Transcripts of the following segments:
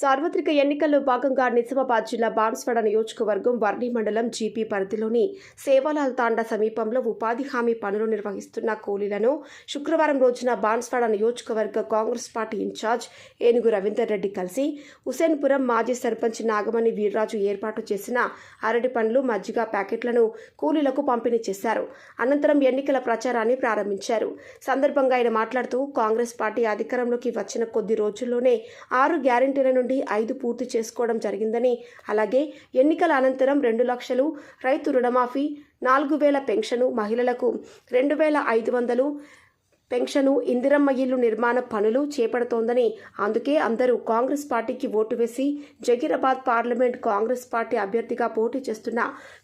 సార్వత్రిక ఎన్నికల్లో భాగంగా నిజామాబాద్ జిల్లా బాన్స్వాడ నియోజకవర్గం వర్ణి మండలం జీపీ పరిధిలోని సేవాలాల్ తాండా సమీపంలో ఉపాధి హామీ పనులు నిర్వహిస్తున్న కూలీలను శుక్రవారం రోజున బాన్స్వాడ నియోజకవర్గ కాంగ్రెస్ పార్టీ ఇన్ఛార్జ్ ఏనుగు రవీందర్ రెడ్డి కలిసి హుసేన్పురం మాజీ సర్పంచ్ నాగమణి వీర్రాజు ఏర్పాటు చేసిన అరటి పండ్లు మజ్జిగ ప్యాకెట్లను కూలీలకు పంపిణీ చేశారు. అనంతరం ఎన్నికల ప్రచారాన్ని ప్రారంభించారు. సందర్భంగా ఆయన మాట్లాడుతూ కాంగ్రెస్ పార్టీ అధికారంలోకి వచ్చిన కొద్ది రోజుల్లోనే ఆరు గ్యారంటీల నుండి ఐదు పూర్తి చేసుకోవడం జరిగిందని అలాగే ఎన్నికల అనంతరం రెండు లక్షలు రైతు రుణమాఫీ నాలుగు వేల పెన్షను మహిళలకు రెండు వేల ఐదు వందలు పెన్షను ఇందిరమ్మ ఇల్లు నిర్మాణ పనులు చేపడుతోందని అందుకే అందరూ కాంగ్రెస్ పార్టీకి ఓటు వేసి జగీరాబాద్ పార్లమెంట్ కాంగ్రెస్ పార్టీ అభ్యర్థిగా పోటీ చేస్తున్న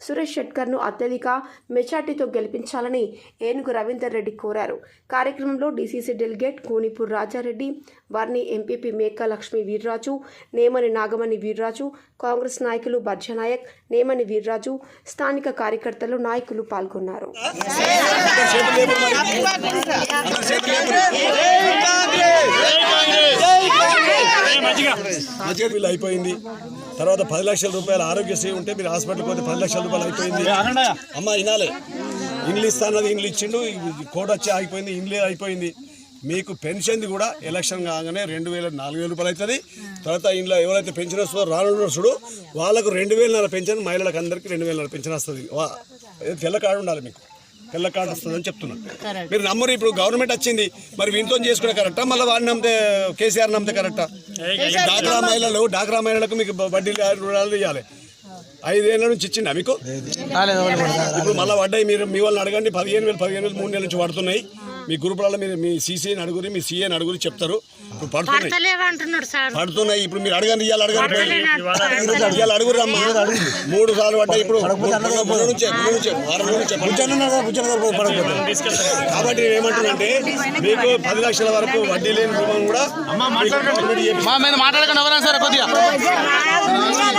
సురేష్ షెట్కర్ను అత్యధిక మెజార్టీతో గెలిపించాలని ఏనుగు రవీందర్ రెడ్డి కోరారు. కార్యక్రమంలో DCC delegate Kunipur Rajareddy Varni MPP Meka Lakshmi Veerraju Nemani Nagamani Veerraju Congress నాయకులు బజ్జనాయక్ నేమని వీర్రాజు స్థానిక కార్యకర్తలు నాయకులు పాల్గొన్నారు. మంచిగా. బిల్లు అయిపోయింది. తర్వాత పది లక్షల రూపాయలు ఆరోగ్యశ్రీ ఉంటే మీరు హాస్పిటల్కి పోతే పది లక్షల రూపాయలు అయిపోయింది. అమ్మ వినాలే. ఇండ్లు ఇస్తానది ఇండ్లు ఇచ్చిండు. కోడ్ వచ్చి ఆగిపోయింది ఇండ్లు అయిపోయింది. మీకు పెన్షన్ది కూడా ఎలక్షన్ కాగానే రెండు వేల నాలుగు వేల రూపాయలు అవుతుంది తర్వాత ఇంట్లో ఎవరైతే పెన్షన్ వస్తుందో రానున్న చూడు వాళ్ళకు రెండు వేలన్నర పెన్షన్ మహిళలకు అందరికీ రెండు వేలన్నర పెన్షన్ వస్తుంది. తెల్ల కార్డు ఉండాలి మీకు. తెల్ల కార్డు వస్తుందని చెప్తున్నా మీరు నమ్మరు ఇప్పుడు గవర్నమెంట్ వచ్చింది మరి వీటితో చేసుకునే కరెక్టా మళ్ళీ వాడిని నమ్మితే కేసీఆర్ నమ్మితే కరెక్టా డాక్రా మహిళలు డాక్రా మహిళలకు మీకు వడ్డీ రుణాలు ఇవ్వాలి ఐదేళ్ళ నుంచి ఇచ్చిండా మీకు ఇప్పుడు మళ్ళీ పడ్డాయి మీరు మీ వాళ్ళని అడగండి పదిహేను వేలు పదిహేను వేలు మూడు నెలల నుంచి పడుతున్నాయి మీ గ్రూపులలో మీరు మీ సీసీని అడుగురి మీ సీఏని అడుగురి చెప్తారు. ఇప్పుడు పడుతున్నాయి. పడతలేవంటున్నాడు సార్. పడుతున్నాయి. ఇప్పుడు మీరు అడగండి ఇవాళ అడగండి. ఇవాళ అడుగురు అమ్మా. మూడు సార్లు పడ్డాయి ఇప్పుడు. కాబట్టి నేను ఏమంటున్నానంటే మీకు పది లక్షల వరకు వడ్డీ లేని రుణం కూడా మాట్లాడకుండా ఎవరైనా సరే కొద్దిగా.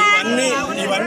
ఇవన్నీ ఇవన్నీ